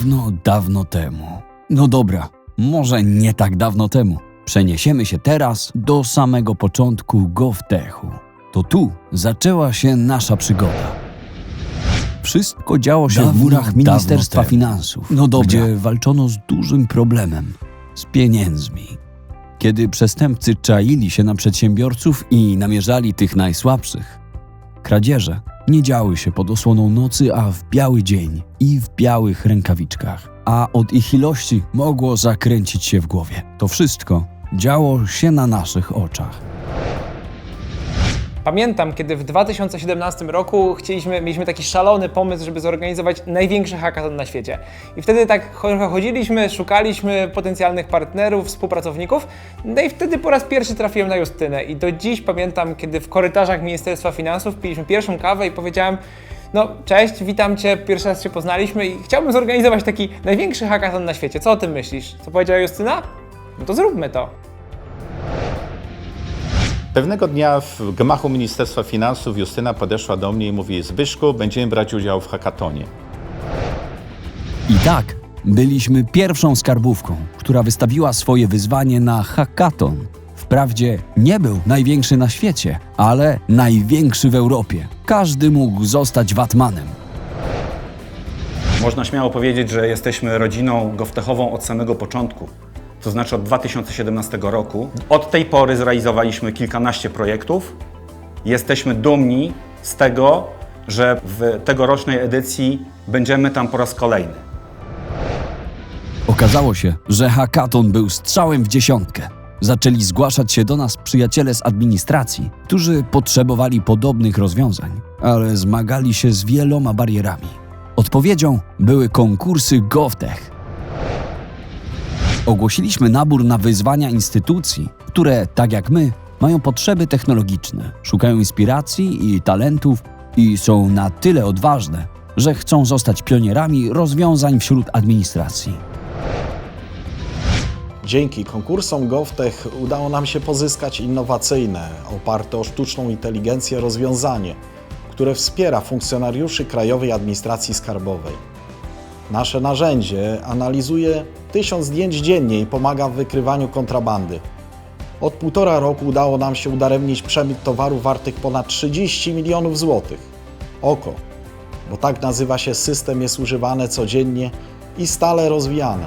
Dawno, dawno temu. No dobra, może nie tak dawno temu. Przeniesiemy się teraz do samego początku GovTechu. To tu zaczęła się nasza przygoda. Wszystko działo się w Dawno, murach dawno Ministerstwa. Finansów, No dobra. gdzie walczono z dużym problemem z pieniędzmi. Kiedy przestępcy czaili się na przedsiębiorców i namierzali tych najsłabszych, kradzieże nie działy się pod osłoną nocy, a w biały dzień i w białych rękawiczkach. A od ich ilości mogło zakręcić się w głowie. To wszystko działo się na naszych oczach. Pamiętam, kiedy w 2017 roku chcieliśmy, mieliśmy taki szalony pomysł, żeby zorganizować największy hackathon na świecie. I wtedy tak cho- chodziliśmy, szukaliśmy potencjalnych partnerów, współpracowników. No i wtedy po raz pierwszy trafiłem na Justynę. I do dziś pamiętam, kiedy w korytarzach Ministerstwa Finansów piliśmy pierwszą kawę i powiedziałem no, cześć, witam Cię, pierwszy raz się poznaliśmy i chciałbym zorganizować taki największy hackathon na świecie. Co o tym myślisz? Co powiedziała Justyna? No to zróbmy to. Pewnego dnia w gmachu Ministerstwa Finansów Justyna podeszła do mnie i mówi: Zbyszku, będziemy brać udział w hackatonie. I tak byliśmy pierwszą skarbówką, która wystawiła swoje wyzwanie na hackathon. Wprawdzie nie był największy na świecie, ale największy w Europie. Każdy mógł zostać Watmanem. Można śmiało powiedzieć, że jesteśmy rodziną goftechową od samego początku. To znaczy od 2017 roku. Od tej pory zrealizowaliśmy kilkanaście projektów. Jesteśmy dumni z tego, że w tegorocznej edycji będziemy tam po raz kolejny. Okazało się, że hackathon był strzałem w dziesiątkę. Zaczęli zgłaszać się do nas przyjaciele z administracji, którzy potrzebowali podobnych rozwiązań, ale zmagali się z wieloma barierami. Odpowiedzią były konkursy GovTech. Ogłosiliśmy nabór na wyzwania instytucji, które, tak jak my, mają potrzeby technologiczne, szukają inspiracji i talentów i są na tyle odważne, że chcą zostać pionierami rozwiązań wśród administracji. Dzięki konkursom GovTech udało nam się pozyskać innowacyjne, oparte o sztuczną inteligencję rozwiązanie, które wspiera funkcjonariuszy Krajowej Administracji Skarbowej. Nasze narzędzie analizuje tysiąc zdjęć dziennie i pomaga w wykrywaniu kontrabandy. Od półtora roku udało nam się udaremnić przemyt towarów wartych ponad 30 milionów złotych. OKO, bo tak nazywa się system, jest używany codziennie i stale rozwijany.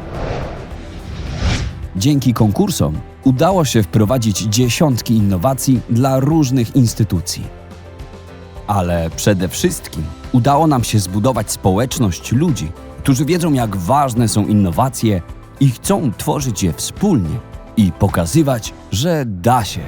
Dzięki konkursom udało się wprowadzić dziesiątki innowacji dla różnych instytucji. Ale przede wszystkim udało nam się zbudować społeczność ludzi, którzy wiedzą, jak ważne są innowacje i chcą tworzyć je wspólnie i pokazywać, że da się.